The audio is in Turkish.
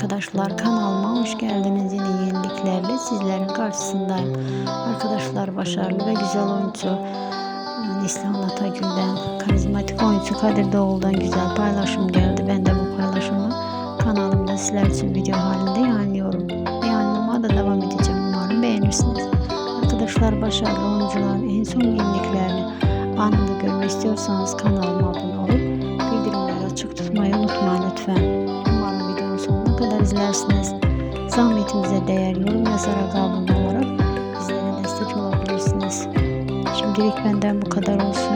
arkadaşlar kanalıma hoş geldiniz. Yine yeniliklerle sizlerin karşısındayım. Arkadaşlar başarılı ve güzel oyuncu. İslam Atagül'den karizmatik oyuncu Kadir Doğulu'dan güzel paylaşım geldi. Ben de bu paylaşımı kanalımda sizler için video halinde yayınlıyorum. Yayınlamaya da devam edeceğim. Umarım beğenirsiniz. Arkadaşlar başarılı oyuncuların en son yeniliklerini anında görmek istiyorsanız kanalıma abone olup bildirimleri açık tutmayı unutmayın lütfen. Kadar izlersiniz. Zahmetimize değer yorum yazarak abone olarak bizlere destek olabilirsiniz. Şimdilik benden bu kadar olsun.